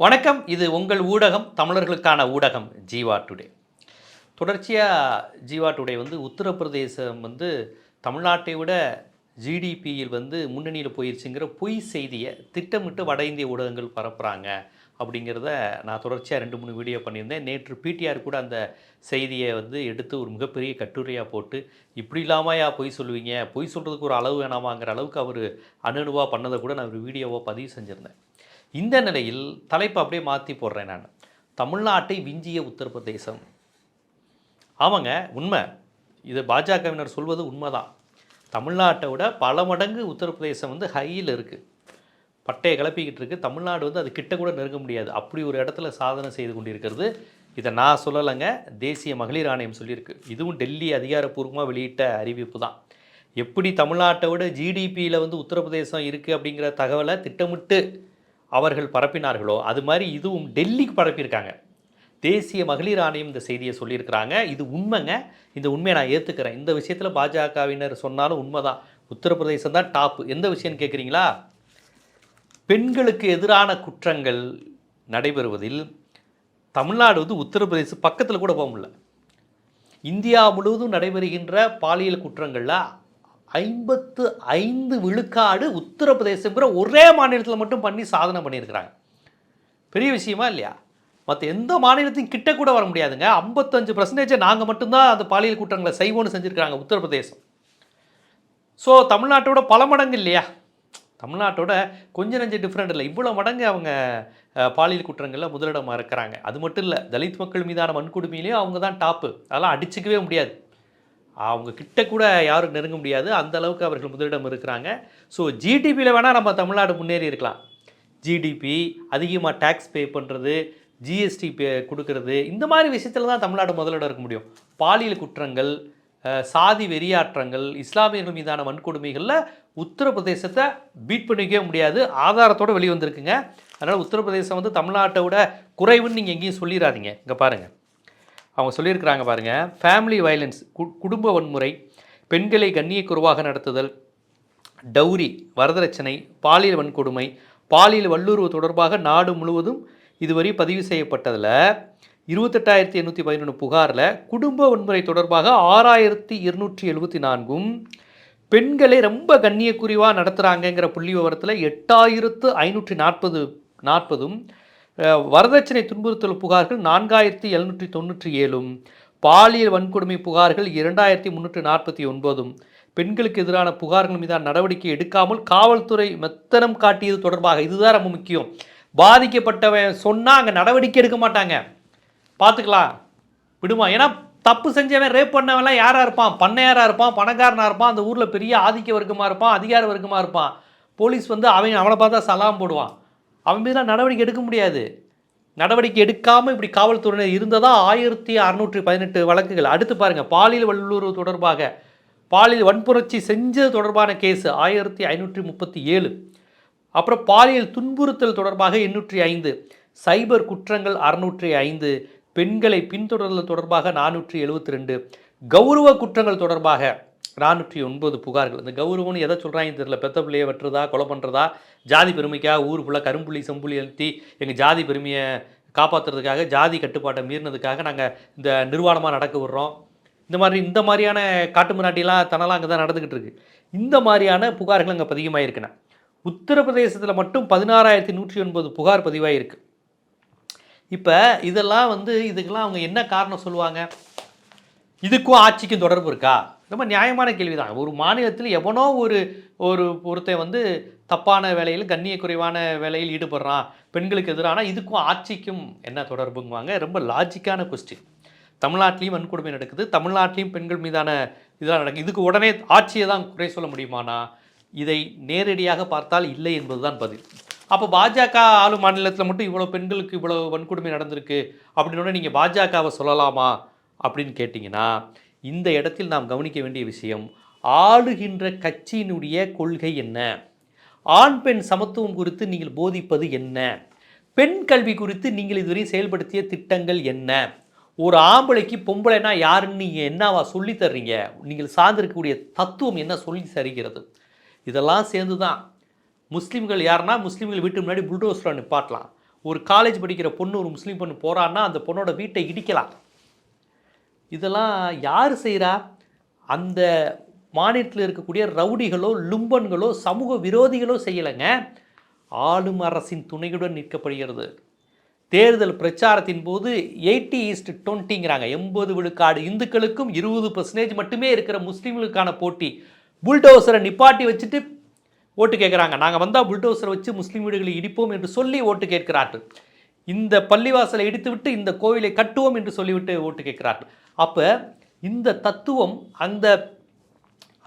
வணக்கம். இது உங்கள் ஊடகம் தமிழர்களுக்கான ஊடகம் ஜீவா டுடே. தொடர்ச்சியாக ஜீவா டுடே வந்து உத்தரப்பிரதேசம் வந்து தமிழ்நாட்டை விட ஜிடிபியில் வந்து முன்னணியில் போயிருச்சுங்கிற பொய் செய்தியை திட்டமிட்டு வட இந்திய ஊடகங்கள் பரப்புகிறாங்க அப்படிங்கிறத நான் தொடர்ச்சியாக ரெண்டு மூணு வீடியோ பண்ணியிருந்தேன். நேற்று பிடிஆர் கூட அந்த செய்தியை வந்து எடுத்து ஒரு மிகப்பெரிய கட்டுரையாக போட்டு இப்படி இல்லாமையா பொய் சொல்லுவீங்க? பொய் சொல்கிறதுக்கு ஒரு அளவு வேணாமாங்கிற அளவுக்கு அவர் அணுவாக பண்ணதை கூட நான் ஒரு வீடியோவாக பதிவு செஞ்சுருந்தேன். இந்த நிலையில் தலைப்பை அப்படியே மாற்றி போடுறேன் நான். தமிழ்நாட்டை விஞ்சிய உத்தரப்பிரதேசம். ஆமாங்க உண்மை. இது பாஜகவினர் சொல்வது உண்மைதான். தமிழ்நாட்டை விட பல மடங்கு உத்தரப்பிரதேசம் வந்து ஹையில் இருக்குது பட்டையை கிளப்பிக்கிட்டு இருக்குது தமிழ்நாடு வந்து அது கிட்ட கூட நெருங்க முடியாது. அப்படி ஒரு இடத்துல சாதனை செய்து கொண்டிருக்கிறது. இதை நான் சொல்லலைங்க. தேசிய மகளிர் ஆணையம் சொல்லியிருக்கு. இதுவும் டெல்லி அதிகாரப்பூர்வமாக வெளியிட்ட அறிவிப்பு தான். எப்படி தமிழ்நாட்டை விட ஜிடிபியில் வந்து உத்தரப்பிரதேசம் இருக்குது அப்படிங்கிற தகவலை திட்டமிட்டு அவர்கள் பரப்பினார்களோ அது மாதிரி இதுவும் டெல்லிக்கு பரப்பியிருக்காங்க. தேசிய மகளிர் ஆணையம் இந்த செய்தியை சொல்லியிருக்கிறாங்க. இது உண்மைங்க. இந்த உண்மையை நான் ஏற்றுக்கிறேன் இந்த விஷயத்தில் பாஜகவினர் சொன்னாலும் உண்மைதான். உத்தரப்பிரதேசம் தான் டாப்பு எந்த விஷயம்னு கேட்குறீங்களா பெண்களுக்கு எதிரான குற்றங்கள் நடைபெறுவதில் தமிழ்நாடு வந்து உத்தரப்பிரதேச பக்கத்தில் கூட போக முடியல. இந்தியா முழுவதும் நடைபெறுகின்ற பாலியல் குற்றங்களில் ஐம்பத்து ஐந்து விழுக்காடு உத்தரப்பிரதேசங்கிற ஒரே மாநிலத்தில் மட்டும் பண்ணி சாதனை பண்ணியிருக்கிறாங்க. பெரிய விஷயமா இல்லையா? மற்ற எந்த மாநிலத்தையும் கிட்ட கூட வர முடியாதுங்க. ஐம்பத்தஞ்சு பர்சன்டேஜை நாங்கள் மட்டும்தான் அந்த பாலியல் குற்றங்களை செய்வோன்னு செஞ்சுருக்காங்க உத்தரப்பிரதேசம். ஸோ தமிழ்நாட்டோட பல மடங்கு இல்லையா? தமிழ்நாட்டோட கொஞ்சம் நஞ்சு டிஃப்ரெண்ட் இல்லை. இவ்வளோ மடங்கு அவங்க பாலியல் குற்றங்களில் முதலிடமாக இருக்கிறாங்க. அது மட்டும் இல்லை தலித் மக்கள் மீதான வன்கொடுமையிலையும் அவங்க தான் டாப்பு அதெல்லாம் அடிச்சுக்கவே முடியாது. அவங்க கிட்ட கூட யாரும் நெருங்க முடியாது. அந்த அளவுக்கு அவர்கள் முதலிடம் இருக்கிறாங்க. ஸோ ஜிடிபியில் வேணால் நம்ம தமிழ்நாடு முன்னேறி இருக்கலாம். ஜிடிபி அதிகமாக டேக்ஸ் பே பண்ணுறது ஜிஎஸ்டி பே கொடுக்கறது இந்த மாதிரி விஷயத்தில் தான் தமிழ்நாடு முதலிடம் இருக்க முடியும். பாலியல் குற்றங்கள் சாதி வெறியாற்றங்கள் இஸ்லாமியர்கள் மீதான வன்கொடுமைகளில் உத்தரப்பிரதேசத்தை பீட் பண்ணிக்கவே முடியாது. ஆதாரத்தோடு வெளிவந்திருக்குங்க. அதனால் உத்தரப்பிரதேசம் வந்து தமிழ்நாட்டை விட குறைவுன்னு நீங்கள் எங்கேயும் சொல்லிடாதீங்க இங்கே பாருங்கள் அவங்க சொல்லியிருக்கிறாங்க பாருங்க. ஃபேமிலி வயலன்ஸ் குடும்ப வன்முறை பெண்களை கண்ணியக்குறைவாக நடத்துதல் டௌரி வரதட்சணை பாலியல் வன்கொடுமை பாலியல் வல்லுறவு தொடர்பாக நாடு முழுவதும் இதுவரை பதிவு செய்யப்பட்டதில் இருபத்தெட்டாயிரத்தி எண்ணூற்றி பதினொன்று புகாரில் குடும்ப வன்முறை தொடர்பாக ஆறாயிரத்தி இருநூற்றி எழுபத்தி நான்கும் பெண்களை ரொம்ப கண்ணியக்குறிவாக நடத்துகிறாங்கங்கிற புள்ளி விவரத்தில் எட்டாயிரத்து ஐநூற்றி நாற்பது நாற்பதும் வரதட்சணை துன்புறுத்தல் புகார்கள் நான்காயிரத்தி எழுநூற்றி தொண்ணூற்றி ஏழும் பாலியல் வன்கொடுமை புகார்கள் இரண்டாயிரத்தி முந்நூற்றி நாற்பத்தி ஒன்பதும். பெண்களுக்கு எதிரான புகார்கள் மீதான நடவடிக்கை எடுக்காமல் காவல்துறை மெத்தனம் காட்டியது தொடர்பாக இதுதான் ரொம்ப முக்கியம். பாதிக்கப்பட்டவன் சொன்னால் அங்கே நடவடிக்கை எடுக்க மாட்டாங்க. பார்த்துக்கலாம். விடுமா? ஏன்னா தப்பு செஞ்சவன் ரேப் பண்ணவன்லாம் யாராக இருப்பான்? பண்ணையாராக இருப்பான்? பணக்காரனாக இருப்பான்? அந்த ஊரில் பெரிய ஆதிக்க வர்க்கமாக இருப்பான்? அதிகார வர்க்கமாக இருப்பான்? போலீஸ் வந்து அவன் அவனை பார்த்தா சலாம் போடுவான். அவன் மீதெல்லாம் நடவடிக்கை எடுக்க முடியாது. நடவடிக்கை எடுக்காமல் இப்படி காவல்துறையினர் இருந்ததாக ஆயிரத்தி அறநூற்றி பதினெட்டு வழக்குகள். அடுத்து பாருங்கள் பாலியல் வல்லுறவு தொடர்பாக பாலியல் வன்புணர்ச்சி செஞ்சது தொடர்பான கேஸ் ஆயிரத்தி ஐநூற்றி முப்பத்தி ஏழு. அப்புறம் பாலியல் துன்புறுத்தல் தொடர்பாக எண்ணூற்றி ஐந்து. சைபர் குற்றங்கள் அறுநூற்றி ஐந்து. பெண்களை பின்தொடர்தல் தொடர்பாக நானூற்றி எழுபத்தி ரெண்டு. கௌரவ குற்றங்கள் தொடர்பாக நானூற்றி ஒன்பது புகார்கள். இந்த கௌரவம்னு எதை சொல்கிறாங்கன்னு தெரியல. பெத்த பிள்ளையை வெட்டுறதா கொலை பண்ணுறதா ஜாதி பெருமைக்காக ஊர் ஃபுல்லாக கரும்புள்ளி செம்புள்ளி அழுத்தி எங்கள் ஜாதி பெருமையை காப்பாற்றுறதுக்காக ஜாதி கட்டுப்பாட்டை மீறினதுக்காக நாங்கள் இந்த நிர்வாணமாக நடக்க விடுறோம். இந்த மாதிரி இந்த மாதிரியான காட்டு மிராட்டிலாம் தனலாம் அங்கே தான் நடந்துக்கிட்டு இருக்குது இந்த மாதிரியான புகார்கள் அங்கே பதிகமாயிருக்குண்ணே உத்தரப்பிரதேசத்தில் மட்டும் பதினாறாயிரத்தி நூற்றி ஒன்பது புகார் பதிவாகிருக்கு இப்போ இதெல்லாம் வந்து இதுக்கெல்லாம் அவங்க என்ன காரணம் சொல்லுவாங்க? இதுக்கும் ஆட்சிக்கும் தொடர்பு இருக்கா? ரொம்ப நியாயமான கேள்வி தான் ஒரு மாநிலத்தில் எவனோ ஒரு ஒரு பொருத்தை வந்து தப்பான வேலையில் கண்ணிய குறைவான வேலையில் ஈடுபடுறான் பெண்களுக்கு எதிரான இதுக்கும் ஆட்சிக்கும் என்ன தொடர்புங்குவாங்க? ரொம்ப லாஜிக்கான கொஸ்டின் தமிழ்நாட்டிலையும் வன்கொடுமை நடக்குது. தமிழ்நாட்டிலையும் பெண்கள் மீதான இதெல்லாம் நடக்குது. இதுக்கு உடனே ஆட்சியை தான் குறை சொல்ல முடியுமானா? இதை நேரடியாக பார்த்தால் இல்லை என்பதுதான் பதில். அப்போ பாஜக ஆளும் மாநிலத்தில் மட்டும் இவ்வளோ பெண்களுக்கு இவ்வளோ வன்கொடுமை நடந்திருக்கு அப்படின்னு நீங்கள் பாஜகவை சொல்லலாமா அப்படின்னு கேட்டிங்கன்னா இந்த இடத்தில் நாம் கவனிக்க வேண்டிய விஷயம் ஆளுகின்ற கட்சியினுடைய கொள்கை என்ன? ஆண் பெண் சமத்துவம் குறித்து நீங்கள் போதிப்பது என்ன? பெண் கல்வி குறித்து நீங்கள் இதுவரை செயல்படுத்திய திட்டங்கள் என்ன? ஒரு ஆம்பளைக்கு பொம்பளைனா யாருன்னு நீங்கள் என்னவா சொல்லி தர்றீங்க? நீங்கள் சார்ந்திருக்கக்கூடிய தத்துவம் என்ன சொல்லி தருகிறது? இதெல்லாம் சேர்ந்து தான் முஸ்லீம்கள் யாருன்னா முஸ்லீம்கள் வீட்டு முன்னாடி புல்டோஸ்டரை நிப்பாட்டலாம். ஒரு காலேஜ் படிக்கிற பொண்ணு ஒரு முஸ்லீம் பொண்ணு போகிறான்னா அந்த பொண்ணோட வீட்டை இடிக்கலாம். இதெல்லாம் யார் செய்கிறா அந்த மாநிலத்தில் இருக்கக்கூடிய ரவுடிகளோ லும்பன்களோ சமூக விரோதிகளோ செய்யலைங்க. ஆளும் அரசின் துணையுடன் நிற்கப்படுகிறது. தேர்தல் பிரச்சாரத்தின் போது எயிட்டி ஈஸ்ட் டுவெண்ட்டிங்கிறாங்க. எண்பது விழுக்காடு இந்துக்களுக்கும் இருபது பர்சன்டேஜ் மட்டுமே இருக்கிற முஸ்லீம்களுக்கான போட்டி. புல்டோசரை நிப்பாட்டி வச்சுட்டு ஓட்டு கேட்குறாங்க நாங்கள் வந்தால் புல்டோசரை வச்சு முஸ்லீம் வீடுகளை இடிப்போம் என்று சொல்லி ஓட்டு கேட்கிறார்கள். இந்த பள்ளிவாசலை இடித்துவிட்டு இந்த கோவிலை கட்டுவோம் என்று சொல்லிவிட்டு ஓட்டு கேட்கிறார்கள். அப்போ இந்த தத்துவம் அந்த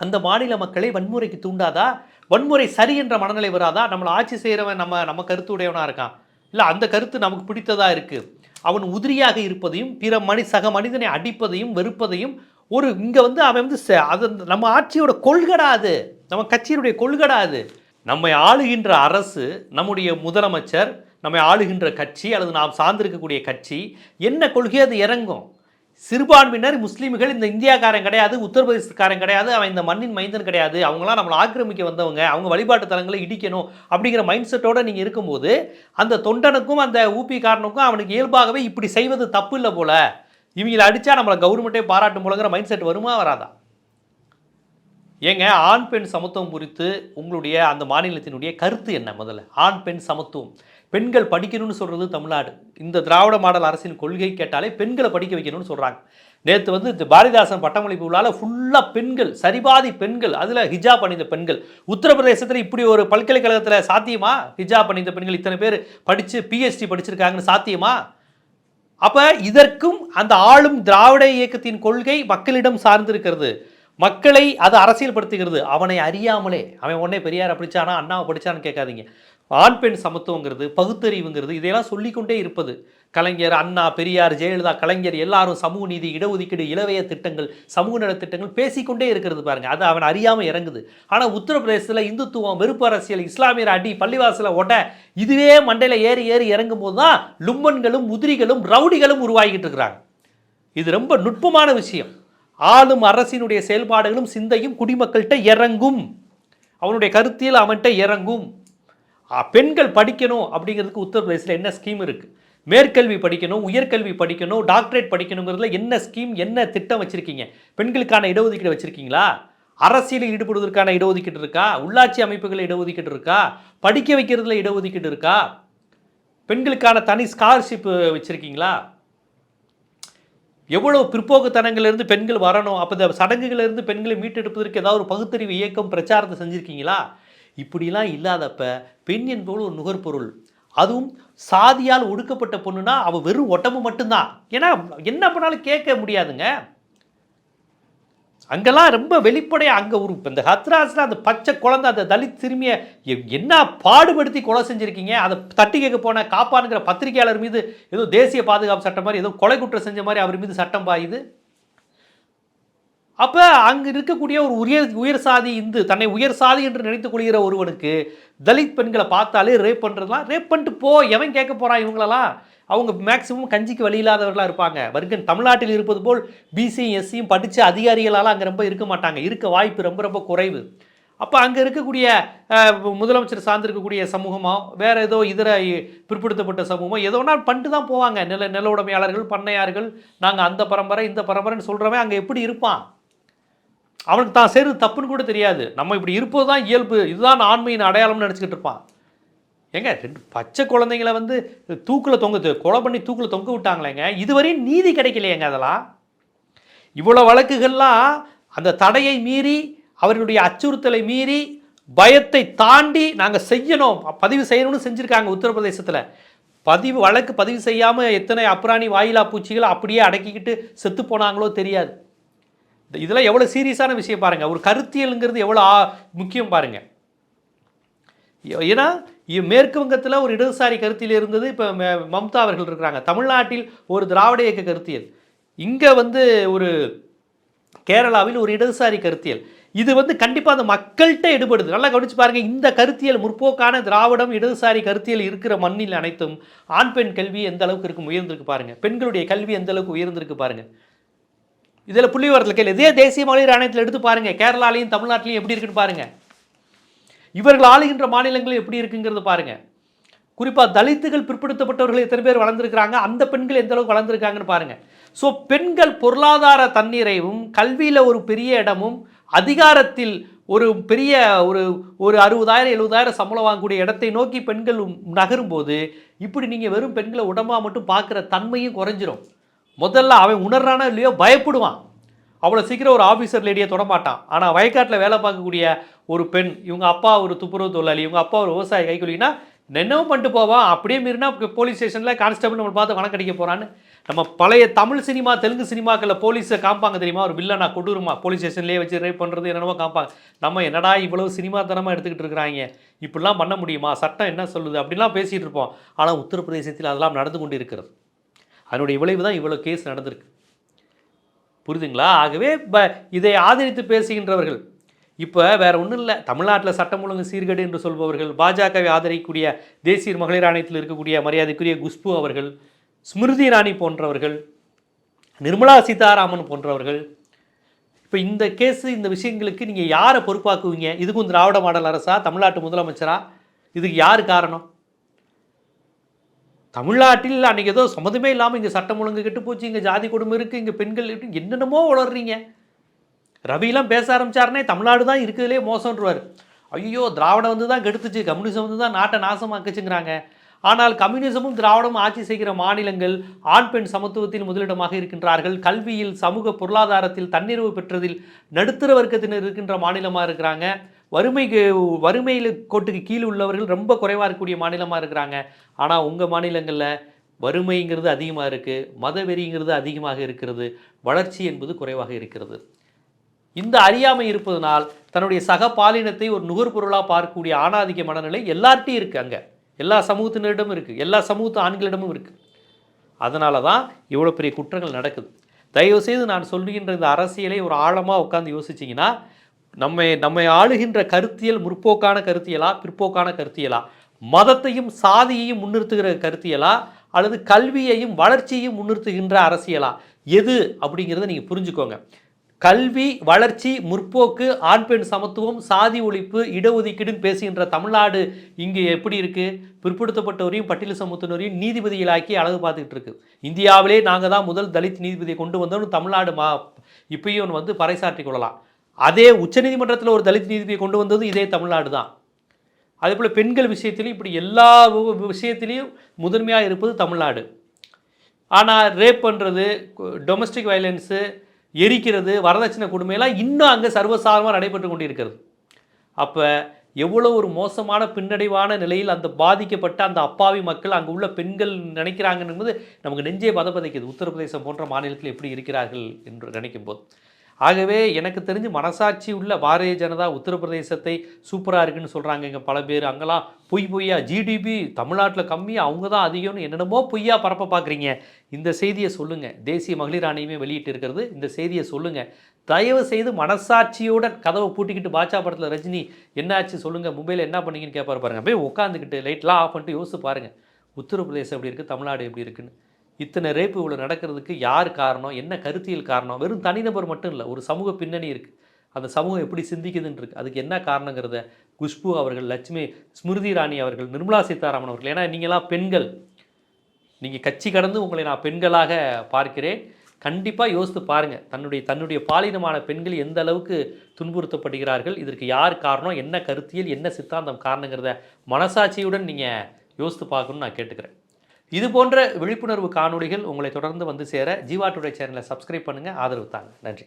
அந்த மாநில மக்களை வன்முறைக்கு தூண்டாதா? வன்முறை சரி என்ற மனநிலை வராதா? நம்மளை ஆட்சி செய்கிறவன் நம்ம நம்ம கருத்து உடையவனாக இருக்கான். இல்லை அந்த கருத்து நமக்கு பிடித்ததாக இருக்குது அவன் உதிரியாக இருப்பதையும் பிற மனி சக மனிதனை அடிப்பதையும் வெறுப்பதையும் ஒரு இங்கே வந்து அவன் வந்து அது நம்ம ஆட்சியோட கொள்கடா அது. நம்ம கட்சியினுடைய கொள்கடா அது. நம்மை ஆளுகின்ற அரசு நம்முடைய முதலமைச்சர் நம்மை ஆளுகின்ற கட்சி அல்லது நாம் சார்ந்திருக்கக்கூடிய கட்சி என்ன கொள்கையோ அது இறங்கும்? சிறுபான்மையினர் முஸ்லீம்கள் இந்த இந்தியாக்காரன் கிடையாது உத்தரப்பிரதேசக்காரன் கிடையாது அவன் இந்த மண்ணின் மைந்தன் கிடையாது அவங்களாம் நம்மளை ஆக்கிரமிக்க வந்தவங்க அவங்க வழிபாட்டு தலங்களை இடிக்கணும் அப்படிங்கிற மைண்ட் செட்டோடு நீங்கள் இருக்கும்போது அந்த தொண்டனுக்கும் அந்த ஊபிக்காரனுக்கும் அவனுக்கு இயல்பாகவே இப்படி செய்வது தப்பு இல்லை போல. இவங்களை அடித்தா நம்மளை கவர்மெண்ட்டே பாராட்டும் போலங்கிற மைண்ட் செட் வருமா வராதா? ஏங்க ஆண் பெண் சமத்துவம் குறித்து உங்களுடைய அந்த மாநிலத்தினுடைய கருத்து என்ன முதல்ல? ஆண் பெண் சமத்துவம். பெண்கள் படிக்கணும்னு சொல்கிறது தமிழ்நாடு. இந்த திராவிட மாடல் அரசின் கொள்கை கேட்டாலே பெண்களை படிக்க வைக்கணும்னு சொல்கிறாங்க நேற்று வந்து இந்த பாரதிதாசன் பட்டமளிப்பு விழாவில் ஃபுல்லாக பெண்கள் சரிபாதி பெண்கள் அதில் ஹிஜாப் அணிந்த பெண்கள். உத்தரப்பிரதேசத்தில் இப்படி ஒரு பல்கலைக்கழகத்தில் சாத்தியமா? ஹிஜாப் அணிந்த பெண்கள் இத்தனை பேர் படித்து பிஹெச்டி படிச்சிருக்காங்கன்னு சாத்தியமா? அப்போ இதற்கும் அந்த ஆளும் திராவிட இயக்கத்தின் கொள்கை மக்களிடம் சார்ந்திருக்கிறது. மக்களை அது அரசியல்படுத்துகிறது. அவனை அறியாமலே. அவன் உடனே பெரியாரை படித்தானா அண்ணாவை படிச்சான்னு கேட்காதீங்க. ஆண் பெண் சமத்துவங்கிறது பகுத்தறிவுங்கிறது இதையெல்லாம் சொல்லிக்கொண்டே இருப்பது. கலைஞர் அண்ணா பெரியார் ஜெயலலிதா கலைஞர் எல்லாரும் சமூக நீதி இடஒதுக்கீடு இளவய திட்டங்கள் சமூக நல திட்டங்கள் பேசிக்கொண்டே இருக்கிறது பாருங்க. அது அவன் அறியாமல் இறங்குது. ஆனால் உத்தரப்பிரதேசத்தில் இந்துத்துவம் வெறுப்பு அரசியல் இஸ்லாமியர் அடி பள்ளிவாசல ஒட இதுவே மண்டையில் ஏறி ஏறி இறங்கும் போது தான் லும்பன்களும் உதிரிகளும் ரவுடிகளும் உருவாகிட்டு இருக்கிறாங்க. இது ரொம்ப நுட்பமான விஷயம். ஆளும் அரசினுடைய செயல்பாடுகளும் சிந்தையும் குடிமக்கள்கிட்ட இறங்கும். அவனுடைய கருத்தியல் அவன்கிட்ட இறங்கும். பெண்கள் படிக்கணும் அப்படிங்கிறதுக்கு உத்தரப்பிரதேசத்தில் என்ன ஸ்கீம் இருக்குது மேற்கல்வி படிக்கணும் உயர்கல்வி படிக்கணும் டாக்டரேட் படிக்கணுங்கிறதுல என்ன ஸ்கீம் என்ன திட்டம் வச்சுருக்கீங்க? பெண்களுக்கான இடஒதுக்கீடு வச்சுருக்கீங்களா? அரசியலில் ஈடுபடுவதற்கான இடஒதுக்கீடு இருக்கா? உள்ளாட்சி அமைப்புகளில் இடஒதுக்கீடு இருக்கா? படிக்க வைக்கிறதுல இடஒதுக்கீடு இருக்கா? பெண்களுக்கான தனி ஸ்காலர்ஷிப் வச்சுருக்கீங்களா? எவ்வளோ பிற்போக்குத்தனங்கள்லேருந்து பெண்கள் வரணும்? அப்போ இந்த சடங்குகளிலிருந்து பெண்களை மீட்டெடுப்பதற்கு ஏதாவது ஒரு பகுத்தறிவு இயக்கம் பிரச்சாரத்தை செஞ்சுருக்கீங்களா? இப்படிலாம் இல்லாதப்ப பெண் என்பவள் ஒரு நுகர்பொருள் அதுவும் சாதியால் ஒடுக்கப்பட்ட பொண்ணுனா அவள் வெறும் ஒட்டம்பு மட்டும்தான். ஏன்னா என்ன பண்ணாலும் கேட்க முடியாதுங்க. அங்கெல்லாம் ரொம்ப வெளிப்படையாக அங்கே ஒரு இந்த ஹத்ராஸில் அந்த பச்சை குழந்தை அந்த தலித் சிறுமியை எ- என்ன பாடுபடுத்தி கொலை செஞ்சுருக்கீங்க? அதை தட்டி கேட்க போன காப்பானுங்கிற பத்திரிகையாளர் மீது ஏதோ தேசிய பாதுகாப்பு சட்டம் மாதிரி ஏதோ கொலை குற்றம் செஞ்ச மாதிரி அவர் மீது சட்டம் பாயுது. அப்போ அங்கே இருக்கக்கூடிய ஒரு உயர் உயர் சாதி இந்து தன்னை உயர் சாதி என்று நினைத்துக் கொள்கிற ஒருவனுக்கு தலித் பெண்களை பார்த்தாலே ரேப் பண்ணுறதுலாம் ரேப் பண்ணிட்டு போ எவன் கேட்க போகிறான் இவங்களெல்லாம்? அவங்க மேக்சிமம் கஞ்சிக்கு வழி இல்லாதவர்களாக இருப்பாங்க. வருகன் தமிழ்நாட்டில் இருப்பது போல் பிசியும் எஸ்சியும் படித்த அதிகாரிகளால் அங்கே ரொம்ப இருக்க மாட்டாங்க. இருக்க வாய்ப்பு ரொம்ப ரொம்ப குறைவு. அப்போ அங்கே இருக்கக்கூடிய முதலமைச்சர் சார்ந்திருக்கக்கூடிய சமூகமோ வேறு ஏதோ இதர பிற்படுத்தப்பட்ட சமூகமோ ஏதோ ஒன்றா பண்ணிட்டு தான் போவாங்க. நில நில உடைமையாளர்கள் பண்ணையார்கள் நாங்கள் அந்த பரம்பரை இந்த பரம்பரைன்னு சொல்கிறவன் அங்கே எப்படி இருப்பான்? அவனுக்கு தான் செய்கிறது தப்புன்னு கூட தெரியாது. நம்ம இப்படி இருப்பது தான் இயல்பு. இதுதான் ஆண்மையின் அடையாளம்னு நினச்சிக்கிட்டு இருப்பான். ஏங்க ரெண்டு பச்சை குழந்தைங்களை வந்து தூக்கில் தொங்க கொலை பண்ணி தூக்கில் தொங்க விட்டாங்களேங்க. இதுவரையும் நீதி கிடைக்கலையேங்க அதெல்லாம். இவ்வளோ வழக்குகள்லாம் அந்த தடையை மீறி அவர்களுடைய அச்சுறுத்தலை மீறி பயத்தை தாண்டி நாங்கள் செய்யணும். பதிவு செய்யணும்னு செஞ்சுருக்காங்க உத்தரப்பிரதேசத்தில். பதிவு வழக்கு பதிவு செய்யாமல் எத்தனை அப்ராணி வாயிலா பூச்சிகள் அப்படியே அடக்கிக்கிட்டு செத்து போனாங்களோ தெரியாது. இதெல்லாம் எவ்வளோ சீரியஸான விஷயம் பாருங்கள் ஒரு கருத்தியலுங்கிறது எவ்வளோ ஆ- முக்கியம் பாருங்கள் ஏன்னா இ- மேற்கு வங்கத்தில் ஒரு இடதுசாரி கருத்தியல் இருந்தது. இப்போ மம்தா அவர்கள் இருக்கிறாங்க. தமிழ்நாட்டில் ஒரு திராவிட இயக்க கருத்தியல். இங்கே வந்து ஒரு கேரளாவில் ஒரு இடதுசாரி கருத்தியல். இது வந்து கண்டிப்பாக அந்த மக்கள்கிட்ட எடுபடுது. நல்லா கவனித்து பாருங்கள் இந்த கருத்தியல் முற்போக்கான திராவிடம் இடதுசாரி கருத்தியல் இருக்கிற மண்ணில் அனைத்தும் ஆண் பெண் கல்வி எந்த அளவுக்கு இருக்கும் உயர்ந்திருக்கு பாருங்கள் பெண்களுடைய கல்வி எந்த அளவுக்கு உயர்ந்திருக்கு பாருங்கள் இதில் புள்ளிவரத்தில் கேள்வி இதே தேசிய மகளிர் ஆணையத்தில் எடுத்து பாருங்கள் கேரளாலையும் தமிழ்நாட்டிலையும் எப்படி இருக்குன்னு பாருங்கள் இவர்கள் ஆளுகின்ற மாநிலங்கள் எப்படி இருக்குங்கிறது பாருங்கள் குறிப்பாக தலித்துகள் பிற்படுத்தப்பட்டவர்கள் எத்தனை பேர் வளர்ந்துருக்கிறாங்க? அந்த பெண்கள் எந்த அளவுக்கு வளர்ந்துருக்காங்கன்னு பாருங்கள் ஸோ பெண்கள் பொருளாதார தன்னிறைவும் கல்வியில் ஒரு பெரிய இடமும் அதிகாரத்தில் ஒரு பெரிய ஒரு ஒரு அறுபதாயிரம் எழுபதாயிரம் சம்பளம் வாங்கக்கூடிய இடத்தை நோக்கி பெண்கள் நகரும்போது இப்படி நீங்கள் வெறும் பெண்களை உடம்பாக மட்டும் பார்க்குற தன்மையும் குறைஞ்சிரும். முதல்ல அவன் உணர்றானா இல்லையோ பயப்படுவான். அவ்வளோ சீக்கிரம் ஒரு ஆஃபீஸர் லேடியை தொடமாட்டான் ஆனால் வயக்காட்டில் வேலை பார்க்கக்கூடிய ஒரு பெண் இவங்க அப்பா ஒரு துப்புரவு தொழிலாளி இவங்க அப்பா ஒரு விவசாய கைக்கூலினா என்னவும் பண்ணிட்டு போவான் அப்படியே மீறினா போலீஸ் ஸ்டேஷனில் கான்ஸ்டபிள் நம்ம பார்த்து வணக்கம் அடிக்க போகிறான்னு நம்ம பழைய தமிழ் சினிமா தெலுங்கு சினிமாக்களில் போலீஸை காப்பாங்க தெரியுமா? ஒரு வில்லனா கொடூரமா போலீஸ் ஸ்டேஷன்லேயே வச்சு ரேப் பண்ணுறது என்னென்னமோ காப்பாங்க நம்ம என்னடா இவ்வளவு சினிமா தனமாக எடுத்துக்கிட்டு இருக்கிறாங்க? இப்படிலாம் பண்ண முடியுமா? சட்டம் என்ன சொல்லுது? அப்படிலாம் பேசிகிட்டு இருப்போம். ஆனால் உத்தரப்பிரதேசத்தில் அதெல்லாம் நடந்து கொண்டு இருக்கிறது. அதனுடைய விளைவு தான் இவ்வளோ கேஸ் நடந்திருக்கு. புரியுதுங்களா? ஆகவே இப்போ இதை ஆதரித்து பேசுகின்றவர்கள் இப்போ வேறு ஒன்றும் இல்லை. தமிழ்நாட்டில் சட்டம் ஒழுங்கு சீர்கேடு என்று சொல்பவர்கள் பாஜகவை ஆதரிக்கக்கூடிய தேசிய மகளிர் ஆணையத்தில் இருக்கக்கூடிய மரியாதைக்குரிய குஷ்பு அவர்கள் ஸ்மிருதி இராணி போன்றவர்கள் நிர்மலா சீதாராமன் போன்றவர்கள் இப்போ இந்த கேஸு இந்த விஷயங்களுக்கு நீங்கள் யாரை பொறுப்பாக்குவீங்க? இதுக்கும் திராவிட மாடல் அரசா? தமிழ்நாட்டு முதலமைச்சரா? இதுக்கு யார் காரணம்? தமிழ்நாட்டில் அன்றைக்கி ஏதோ சம்மந்தமே இல்லாமல் இங்கே சட்டம் ஒழுங்கு கெட்டு போச்சு இங்கே ஜாதி கொடுமை இருக்குது இங்கே பெண்கள் என்னென்னமோ வளர்றீங்க ரவிலாம் பேச ஆரம்பிச்சாருனே தமிழ்நாடு தான் இருக்கிறதுலே மோசம்ன்றவார். ஐயோ திராவிடம் வந்து தான் கெடுத்துச்சு கம்யூனிசம் வந்து தான் நாட்டை நாசமாக்குச்சுங்கிறாங்க. ஆனால் கம்யூனிசமும் திராவிடமும் ஆட்சி செய்கிற மாநிலங்கள் ஆண் பெண் சமத்துவத்தில் முதலிடமாக இருக்கின்றார்கள். கல்வியில் சமூக பொருளாதாரத்தில் தன்னிறைவு பெற்றதில் நடுத்தர வர்க்கத்தினர் இருக்கின்ற மாநிலமாக இருக்கிறாங்க. வறுமைக்கு வறுமையில் கோட்டுக்கு கீழே உள்ளவர்கள் ரொம்ப குறைவாக இருக்கக்கூடிய மாநிலமாக இருக்கிறாங்க. ஆனால் உங்கள் மாநிலங்களில் வறுமைங்கிறது அதிகமாக இருக்குது மதவெறிங்கிறது அதிகமாக இருக்கிறது வளர்ச்சி என்பது குறைவாக இருக்கிறது. இந்த அறியாமை இருப்பதனால் தன்னுடைய சக பாலினத்தை ஒரு நுகர்பொருளாக பார்க்கக்கூடிய ஆணாதிக்க மனநிலை எல்லார்ட்டையும் இருக்குது அங்கே. எல்லா சமூகத்தினரிடமும் இருக்குது எல்லா சமூகத்து ஆண்களிடமும் இருக்குது அதனால தான் இவ்வளோ பெரிய குற்றங்கள் நடக்குது. தயவுசெய்து நான் சொல்லுகின்ற இந்த அரசியலை ஒரு ஆழமாக உட்காந்து யோசிச்சிங்கன்னா நம்மை நம்மை ஆளுகின்ற கருத்தியல் முற்போக்கான கருத்தியலா பிற்போக்கான கருத்தியலா? மதத்தையும் சாதியையும் முன்னிறுத்துகிற கருத்தியலா? அல்லது கல்வியையும் வளர்ச்சியையும் முன்னிறுத்துகின்ற அரசியலா? எது அப்படிங்கிறத நீங்கள் புரிஞ்சுக்கோங்க. கல்வி வளர்ச்சி முற்போக்கு ஆண் பெண் சமத்துவம் சாதி ஒழிப்பு இடஒதுக்கீடுன்னு பேசுகின்ற தமிழ்நாடு இங்கே எப்படி இருக்குது பிற்படுத்தப்பட்டவரையும் பட்டியல் சமூகத்தினரையும் நீதிபதிகளாக்கி அழகு பார்த்துக்கிட்டு இருக்கு. இந்தியாவிலே நாங்கள் தான் முதல் தலித் நீதிபதியை கொண்டு வந்தோம்னு தமிழ்நாடு மா இப்பயும் வந்து பறைசாற்றி கொள்ளலாம். அதே உச்சநீதிமன்றத்தில் ஒரு தலித் நீதிபதியை கொண்டு வந்தது இதே தமிழ்நாடு தான் அதே போல் பெண்கள் விஷயத்திலையும் இப்படி எல்லா விஷயத்திலையும் முதன்மையாக இருப்பது தமிழ்நாடு. ஆனால் ரேப் பண்ணுறது டொமஸ்டிக் வயலன்ஸு எரிக்கிறது வரதட்சணை கொடுமையெல்லாம் இன்னும் அங்கே சர்வசாதாரமாக நடைபெற்று கொண்டிருக்கிறது. அப்போ எவ்வளோ ஒரு மோசமான பின்னடைவான நிலையில் அந்த பாதிக்கப்பட்ட அந்த அப்பாவி மக்கள் அங்கே உள்ள பெண்கள் நினைக்கிறாங்கன்னு நமக்கு நெஞ்சே பதப்பதைக்குது. உத்தரப்பிரதேசம் போன்ற மாநிலத்தில் எப்படி இருக்கிறார்கள் என்று நினைக்கும் போது ஆகவே எனக்கு தெரிஞ்சு மனசாட்சி உள்ள பாரதிய ஜனதா உத்தரப்பிரதேசத்தை சூப்பராக இருக்குன்னு சொல்கிறாங்க இங்கே பல பேர். அங்கெல்லாம் பொய் பொய்யா ஜிடிபி தமிழ்நாட்டில் கம்மி அவங்க தான் அதிகம்னு என்னென்னமோ பொய்யா பரப்ப பார்க்குறீங்க இந்த செய்தியை சொல்லுங்கள் தேசிய மகளிர் ஆணையமே வெளியிட்டு இருக்கிறது. இந்த செய்தியை சொல்லுங்கள் தயவு செய்து மனசாட்சியோட கதவை பூட்டிக்கிட்டு பாட்சா படத்தில் ரஜினி என்னாச்சு சொல்லுங்கள் மும்பையில் என்ன பண்ணீங்கன்னு கேட்பாரு பாருங்கள் அப்படியே உட்காந்துக்கிட்டு லைட்லாம் ஆஃப் பண்ணிட்டு யோசிச்சு பாருங்கள் உத்தரப்பிரதேசம் எப்படி இருக்குது தமிழ்நாடு எப்படி இருக்குன்னு. இத்தனை ரேப்பு இவ்வளோ நடக்கிறதுக்கு யார் காரணம்? என்ன கருத்தியல் காரணம்? வெறும் தனிநபர் மட்டும் இல்லை ஒரு சமூக பின்னணி இருக்குது அந்த சமூகம் எப்படி சிந்திக்குதுன்னு இருக்குது அதுக்கு என்ன காரணங்கிறத குஷ்பு அவர்கள் லட்சுமி ஸ்மிருதி ராணி அவர்கள் நிர்மலா சீதாராமன் அவர்கள். ஏன்னா நீங்களாம் பெண்கள். நீங்கள் கட்சி கடந்து உங்களை நான் பெண்களாக பார்க்கிறேன். கண்டிப்பாக யோசித்து பாருங்கள் தன்னுடைய தன்னுடைய பாலினமான பெண்கள் எந்த அளவுக்கு துன்புறுத்தப்படுகிறார்கள்? இதற்கு யார் காரணம்? என்ன கருத்தியல்? என்ன சித்தாந்தம் காரணங்கிறத மனசாட்சியுடன் நீங்கள் யோசித்து பார்க்கணும்னு நான் கேட்டுக்கிறேன். இது போன்ற விழிப்புணர்வு காணொலிகள் உங்களை தொடர்ந்து வந்து சேர ஜீவா டுடே சேனலை சப்ஸ்கிரைப் பண்ணுங்கள் ஆதரவு தாங்க. நன்றி.